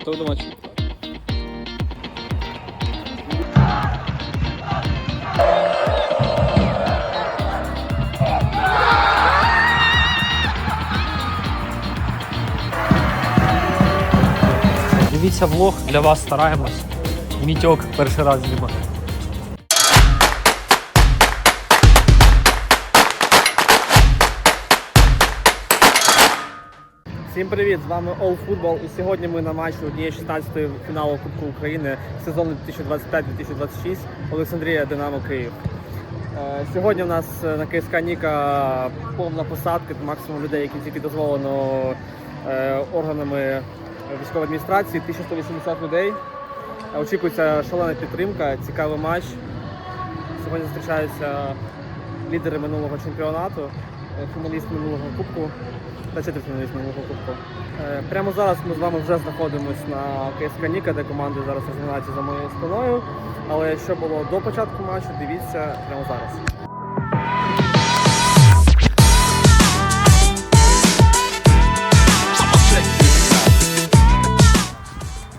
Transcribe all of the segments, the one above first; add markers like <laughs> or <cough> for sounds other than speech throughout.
готовий до матчу? Дивіться влог, для вас стараємось. Мітьок перший раз знімає. Всім привіт! З вами All Football і сьогодні ми на матчі однієї 16-ї фіналу Кубку України сезону 2025-2026 Олександрія Динамо Київ. Е, Сьогодні у нас е, на КСК Ніка повна посадка, максимум людей, які тільки дозволено е, органами військової адміністрації, 1180 людей. Очікується шалена підтримка, цікавий матч. Сьогодні зустрічаються лідери минулого чемпіонату, фіналіст минулого кубку та четвертьфіналіст минулого кубку. Е, Прямо зараз ми з вами вже знаходимося на КСК Ніка, де команди зараз розминаються за моєю спиною. Але що було до початку матчу, дивіться прямо зараз.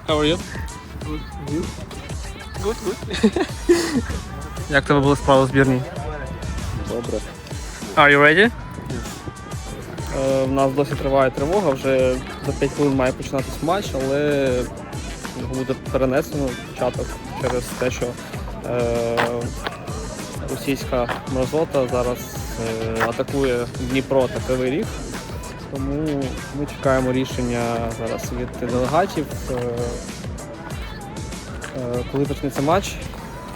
How are you? Good. Good, good. Як тебе були справи у збірній? Добре. Are you ready? Е, В нас досі триває тривога, вже за 5 хвилин має починатись матч, але буде перенесено початок через те, що е, російська мерзота зараз е, атакує Дніпро та Кривий Ріг. Тому ми чекаємо рішення зараз від делегатів, е, е, коли почнеться матч.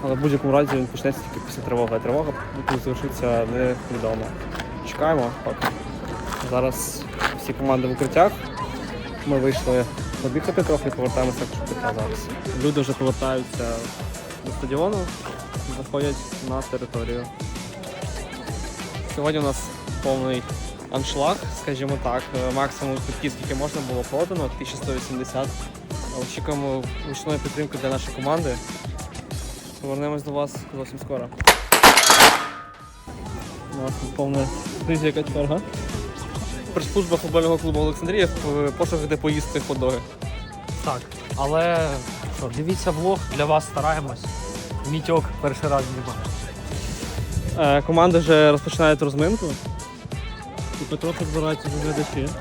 Але в будь-якому разі він почнеться тільки після тривоги. Тривога завершиться невідомо. Чекаємо поки. Зараз всі команди в укриттях. Ми вийшли подихати трохи, повертаємося в укриття зараз. Люди вже повертаються до стадіону, заходять на територію. Сьогодні у нас повний аншлаг, скажімо так. Е, Максимум квитків, скільки можна було продано, 1180. Очікуємо ручної підтримки для нашої команди. Повернемось до вас зовсім скоро. У нас тут повна яка черга. Прес-служба футбольного клубу Олександрія в пошуках, де поїсти хот-доги. Так, але що, дивіться влог, для вас стараємось. Мітьок перший раз знімає. Е, команди вже розпочинають розминку. І потроху збираються глядачі.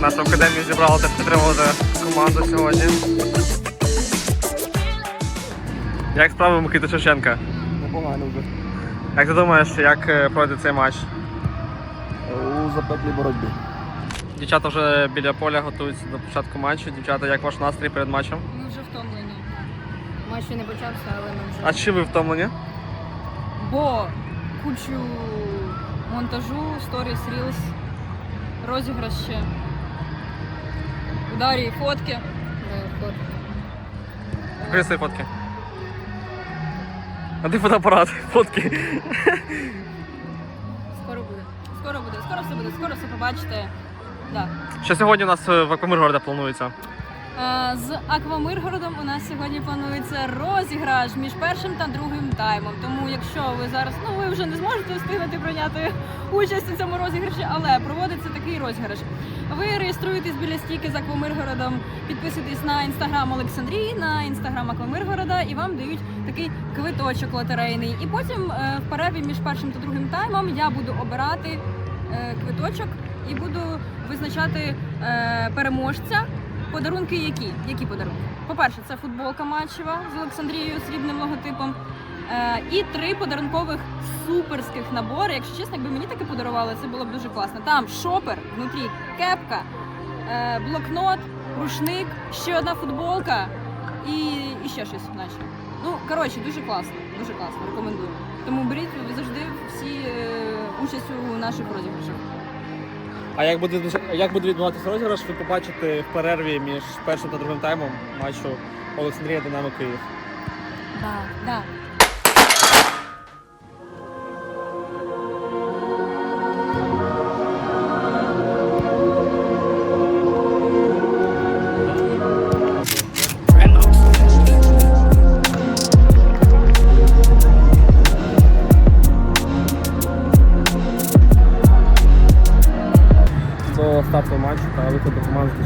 Наша академія зібрала та підтримувати команду сьогодні. Як справи Микита Шевченка? Непогано вже. Як ти думаєш, як е, пройде цей матч? У запеклій боротьбі. Дівчата вже біля поля готуються до початку матчу. Дівчата, як ваш настрій перед матчем? Ми вже втомлені. Матч ще не почався, але ми вже. А чи ви втомлені? Бо кучу монтажу, сторіс, рілс, розіграш ще. Ударі. Е, фотки. Покажи свої фотки. А де фотоапарат? Фотки. Скоро буде. Скоро все буде, скоро все побачите. Да. Що сьогодні у нас е, в Аквамиргорода планується? Е, З Аквамиргородом у нас сьогодні планується розіграш між першим та другим таймом. Тому, якщо ви зараз, ну ви вже не зможете встигнути прийняти участь у цьому розіграші, але проводиться такий розіграш. Ви реєструєтесь біля стійки з Аквамиргородом, підписуєтесь на інстаграм Олександрії, на інстаграм Аквамиргорода, і вам дають такий квиточок лотерейний. І потім е, в перерві між першим та другим таймом я буду обирати квиточок і буду визначати е, переможця. Подарунки які? Які подарунки? По-перше, це футболка матчева з Олександрією срібним логотипом. Е, і три подарункових суперських набори. Якщо чесно, якби мені таке подарували, це було б дуже класно. Там шопер, внутрі кепка, е, блокнот, рушник, ще одна футболка і, і ще щось, наче. Ну, коротше, дуже класно, дуже класно, рекомендую. Тому беріть завжди всі е, участь у наших розіграшах. А як буде як буде відбуватися розіграш, ви побачите в перерві між першим та другим таймом матчу Олександрія Динамо Київ. Да, да.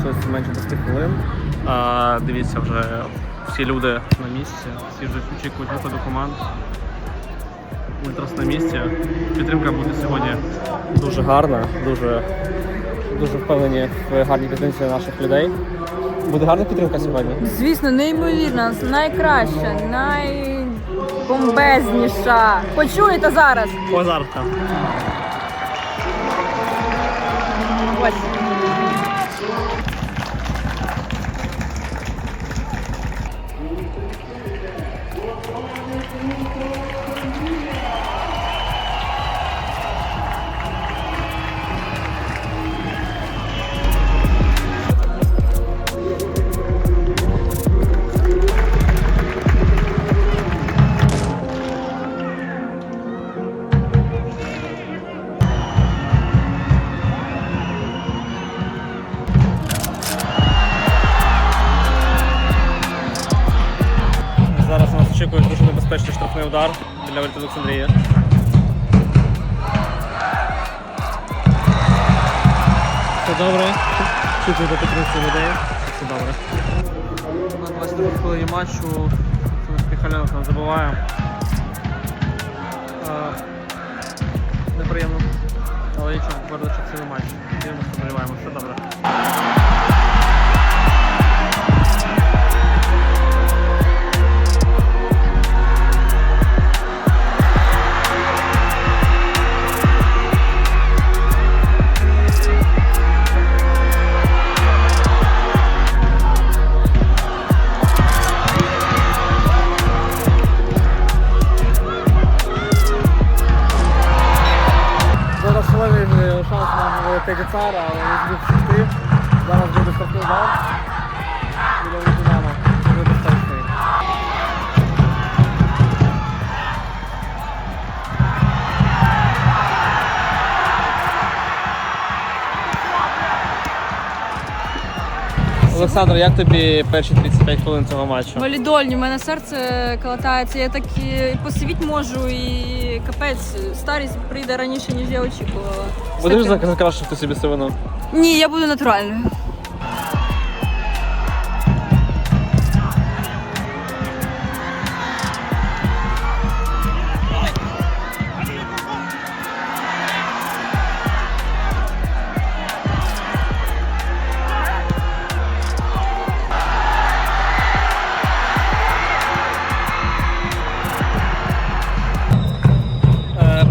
Старту матчу та виходу команди Дивіться, вже всі люди на місці, всі вже очікують виходу команд. Ультрас на місці. Підтримка буде сьогодні дуже гарна, дуже, дуже впевнені в гарній підтримці наших людей. Буде гарна підтримка сьогодні. Звісно, неймовірна, найкраща, найбомбезніша. Почуєте зараз. Позарка. Ось. Для Все добре. Чути до підтримки людей. Все добре. На 22 хвилині матчу Михайленко нам забуває. Е, Неприємно. Але нічого, твердо, що не матч. Дивимося, сподіваємося, все добре. Олександр, як тобі перші 35 хвилин цього матчу? Валідольні, в мене серце калатається, я так і посивіть можу, і капець, старість прийде раніше, ніж я очікувала. Будеш Таке. закрашувати собі сивину? Ні, я буду натуральною.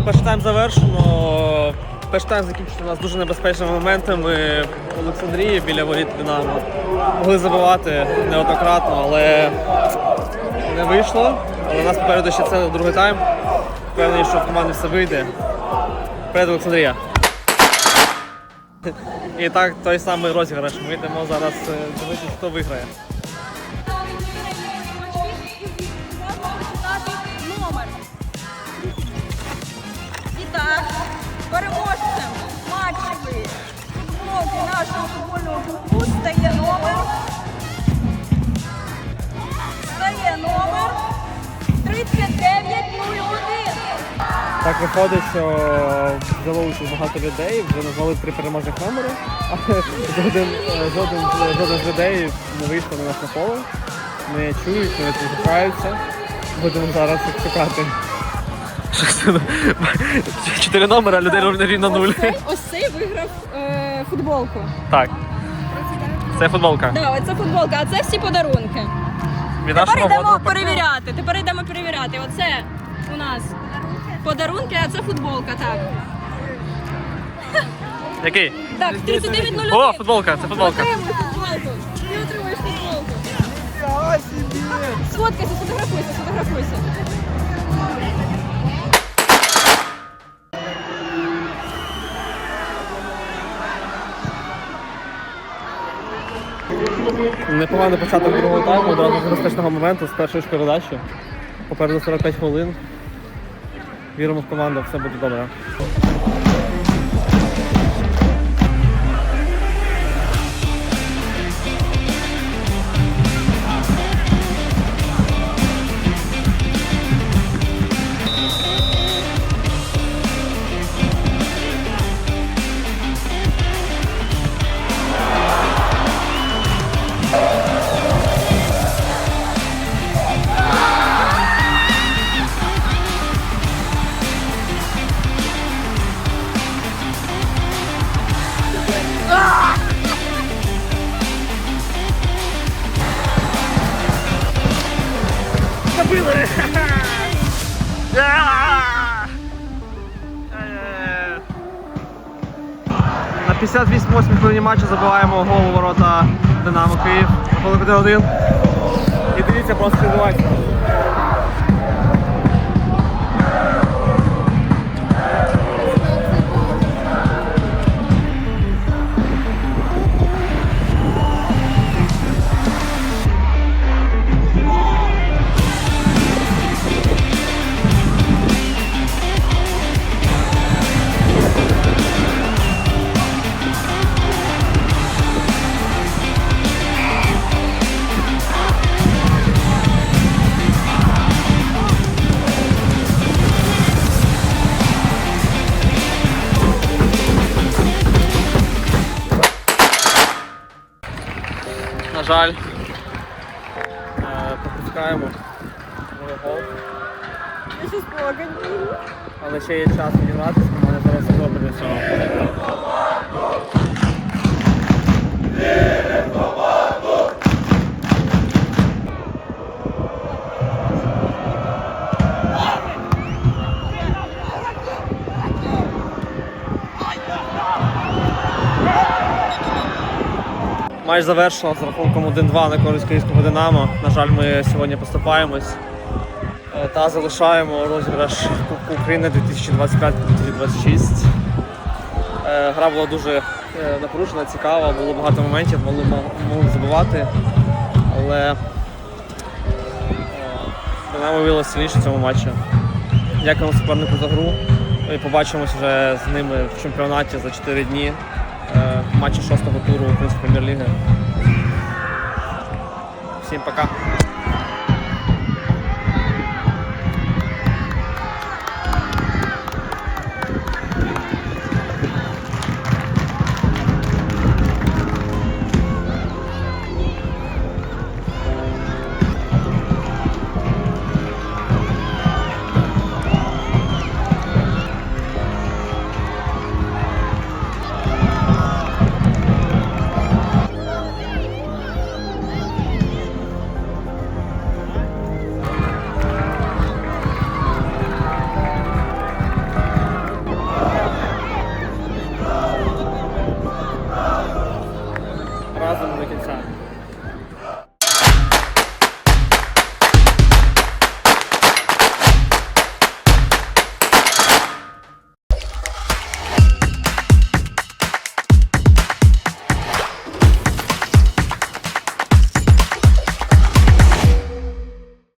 Перший тайм завершено. Перший тайм закінчився у нас дуже небезпечними моментами в Олександрії біля воріт Динамо. Могли забивати неоднократно, але не вийшло. Але у нас попереду ще це другий тайм. Впевнений, що в команди все вийде. Вперед Олександрія. І так, той самий розіграш. Ми йдемо зараз е, дивитися, хто виграє. І так, переможцем матчевої футболки нашого футбольного клубу стає номер. Стає номер 3901. Так виходить, що участь багато людей, вже назвали три переможних номери, <laughs> але жоден, жоден, з- людей не вийшов на нас на поле, не чують, не відвикаються. Будемо зараз їх шукати. Чотири номера, а людей рівно нуль. Ось цей, ось цей виграв е, футболку. Так. Це футболка. Да, оце футболка, а це всі подарунки. Від Тепер нашого йдемо водного перевіряти. Тепер йдемо перевіряти. Оце у нас подарунки, а це футболка, так. Який? Так, 3901. О, футболка, це футболка. Ти отримуєш футболку. Сфоткайся, сфотографуйся, сфотографуйся. Непоганий початок другого тайму, одразу з небезпечного моменту, з першої ж передачі. Попереду 45 хвилин. Віримо в команду, все буде добре. 58 хвилині матчу забиваємо голову ворота Динамо Київ. Коли 1 І дивіться, просто відбувається. На жаль, е, пропускаємо новий гол. Але ще є час відігратися, у мене зараз добре для цього. Матч завершено з рахунком 1-2 на користь київського Динамо. На жаль, ми сьогодні поступаємось е, та залишаємо розіграш Кубку України 2025-2026. Е, Гра була дуже е, напружена, цікава, було багато моментів, могли, могли забивати, але Динамо виявилося сильніше в цьому матчі. Дякуємо супернику за гру. І побачимось вже з ними в чемпіонаті за 4 дні. Матчі шостого туру Української прем'єр-ліги. Всім пока.